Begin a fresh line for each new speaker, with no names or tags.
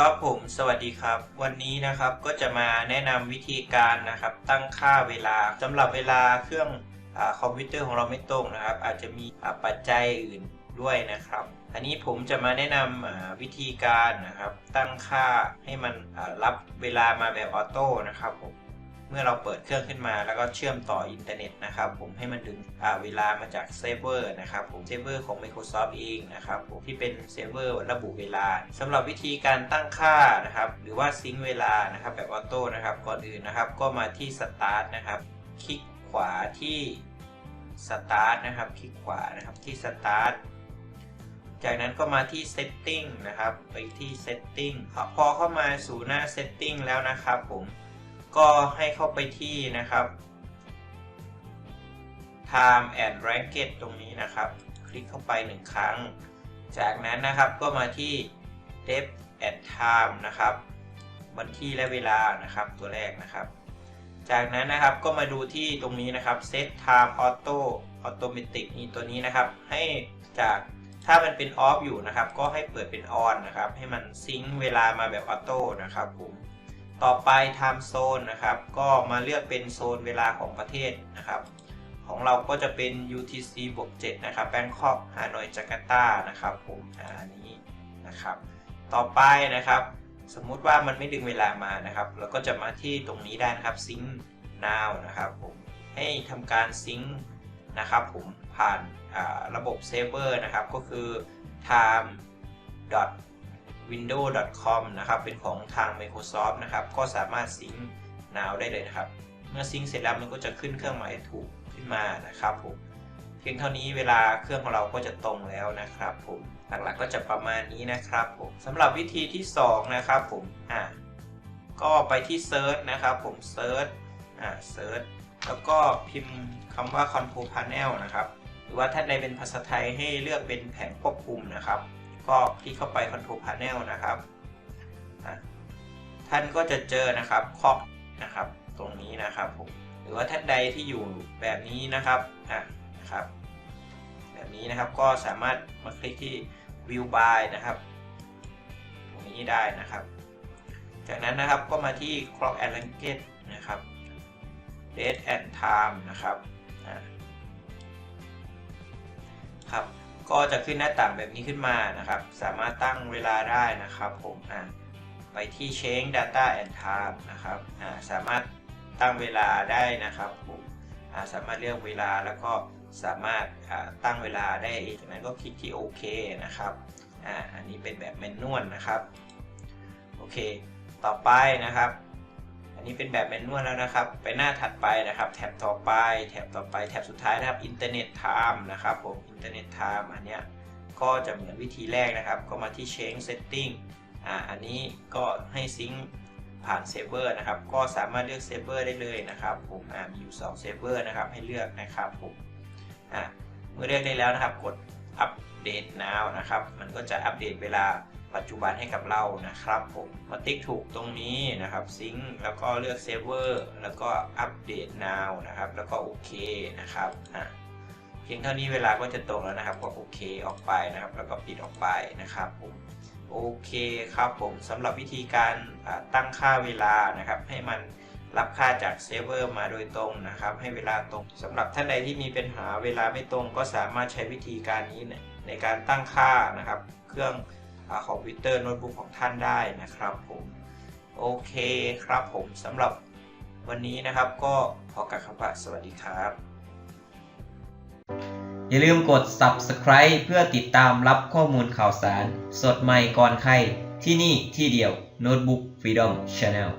ครับผมสวัสดีครับ วันนี้นะครับก็จะมาแนะนำวิธีการนะครับตั้งค่าเวลาสำหรับเวลาเครื่องอคอมพิวเตอร์ของเราไม่ตรงนะครับ อาจจะมีปัจจัยอื่นด้วยนะครับ อันนี้ผมจะมาแนะนำอ่าวิธีการนะครับ ตั้งค่าให้มันรับเวลามาแบบออโต้นะครับผม มื่อเราเปิดเครื่องขึ้นมาแล้วก็เชื่อมต่ออินเทอร์เน็ตนะครับผมให้มันดึงอ่าเวลามาจากเซิร์ฟเวอร์นะครับผมเซิร์ฟเวอร์ของ Microsoft เองนะครับผมที่เป็นเซิร์ฟเวอร์ระบุเวลาสำหรับวิธีการตั้งค่านะครับหรือว่าซิงค์เวลานะครับแบบออโต้นะครับก่อนอื่นนะครับก็มาที่ Start นะครับคลิกขวาที่ Start นะครับคลิกขวานะครับที่ Start จากนั้นก็มาที่ Setting นะครับ ไปที่ Setting พอเข้ามาสู่หน้า Setting แล้วนะครับผม ก็ให้เข้าไปที่นะครับ time and ranket ตรงนี้นะครับ คลิกเข้าไปหนึ่งครั้ง จากนั้นนะครับก็มาที่ depth and time นะครับวันที่และเวลานะครับตัวแรกนะครับ จากนั้นนะครับก็มาดูที่ตรงนี้นะครับ set time auto automatic นี่ตัวนี้นะครับ ให้จากถ้ามันเป็น off อยู่นะครับ ก็ให้เปิดเป็น on นะครับ ให้มันซิงค์เวลามาแบบออโต้นะครับผม ต่อไป time zone นะครับ ก็มาเลือกเป็นโซนเวลาของประเทศนะครับ ของเราก็จะเป็น UTC บวก7นะครับ แบงคอกฮานอยจาการ์ตา นะครับผมอันนี้นะครับ ต่อไปนะครับ สมมุติว่ามันไม่ดึงเวลามานะครับ เราก็จะมาที่ตรงนี้ได้นะครับ sync now นะครับผม ให้ทำการซิงค์นะครับผมผ่านระบบเซฟเวอร์นะครับ ก็คือ time windows.com นะครับ เป็นของทาง Microsoft นะครับ ก็สามารถซิงค์ now ได้เลยนะครับ เมื่อซิงค์เสร็จแล้วมันก็จะขึ้นเครื่องหมายถูกขึ้นมานะครับผม เพียงเท่านี้เวลาเครื่องของเราก็จะตรงแล้วนะครับผม หลักๆก็จะประมาณนี้นะครับผมสำหรับวิธีที่ 2 นะครับผมอ่าก็ไปที่ Search นะครับผม Search อ่า Search แล้วก็พิมพ์คำว่า Control Panel นะครับ หรือว่าท่าใดเป็นภาษาไทยให้เลือกเป็นแผงควบคุมนะครับ ก็คลิกเข้าไป Control Panel นะครับ ท่านก็จะเจอนะครับคอกนะครับตรงนี้นะครับผมหรือว่าท่านใดที่อยู่แบบนี้นะครับอะนะครับ แบบนี้นะครับก็สามารถมาคลิกที่ View by นะครับ ตรงนี้ได้นะครับ จากนั้นนะครับก็มาที่ Clock and l a n g u a g นะครับ Date and Time นะครับครับ ก็จะขึ้นหน้าต่างแบบนี้ขึ้นมานะครับ สามารถตั้งเวลาได้นะครับผมอ่าไปที่ Change Data and Time นะครับอ่าสามารถตั้งเวลาได้นะครับผมอ่าสามารถเลือกเวลาแล้วก็สามารถอ่าตั้งเวลาได้จากนั้นก็คลิกที่โอเคนะครับอ่าอันนี้เป็นแบบแมนนวลนะครับโอเค ต่อไปนะครับ นี้เป็นแบบแมนนวลแล้วนะครับ ไปหน้าถัดไปนะครับ แท็บต่อไป แท็บต่อไป แท็บสุดท้ายนะครับอินเทอร์เน็ตไทม์นะครับผมอินเทอร์เน็ตไทม์อันเนี้ยก็จะเหมือนวิธีแรกนะครับ ก็มาที่ change setting อ่าอันนี้ก็ให้ซิงผ่านเซฟเวอร์นะครับ ก็สามารถเลือกเซฟเวอร์ได้เลยนะครับผมอ่ามีอยู่2เซฟเวอร์นะครับ ให้เลือกนะครับผมอ่าเมื่อเลือกได้แล้วนะครับ กดอัปเดต now นะครับ มันก็จะอัปเดตเวลา ปัจจุบันให้กับเรานะครับผมมาติ๊กถูกตรงนี้นะครับซิงค์แล้วก็เลือกเซิร์ฟเวอร์แล้วก็อัปเดต now นะครับ แล้วก็โอเคนะครับอ่าเพียงเท่านี้เวลาก็จะตรงแล้วนะครับก็โอเคออกไปนะครับ แล้วก็ปิดออกไปนะครับผมโอเคครับผมสำหรับวิธีการตั้งค่าเวลานะครับ ให้มันรับค่าจากเซิร์ฟเวอร์มาโดยตรงนะครับ ให้เวลาตรงสำหรับท่านใดที่มีปัญหาเวลาไม่ตรงก็สามารถใช้วิธีการนี้ในการตั้งค่านะครับ เครื่อง คอมพิวเตอร์โน้ตบุ๊กของท่านได้นะครับผมโอเคครับผมสำหรับวันนี้นะครับก็ขอกล่าวคำว่าสวัสดีครับ
อย่าลืมกด subscribe เพื่อติดตามรับข้อมูลข่าวสาร สดใหม่ก่อนใครที่นี่ที่เดียว Notebook Freedom Channel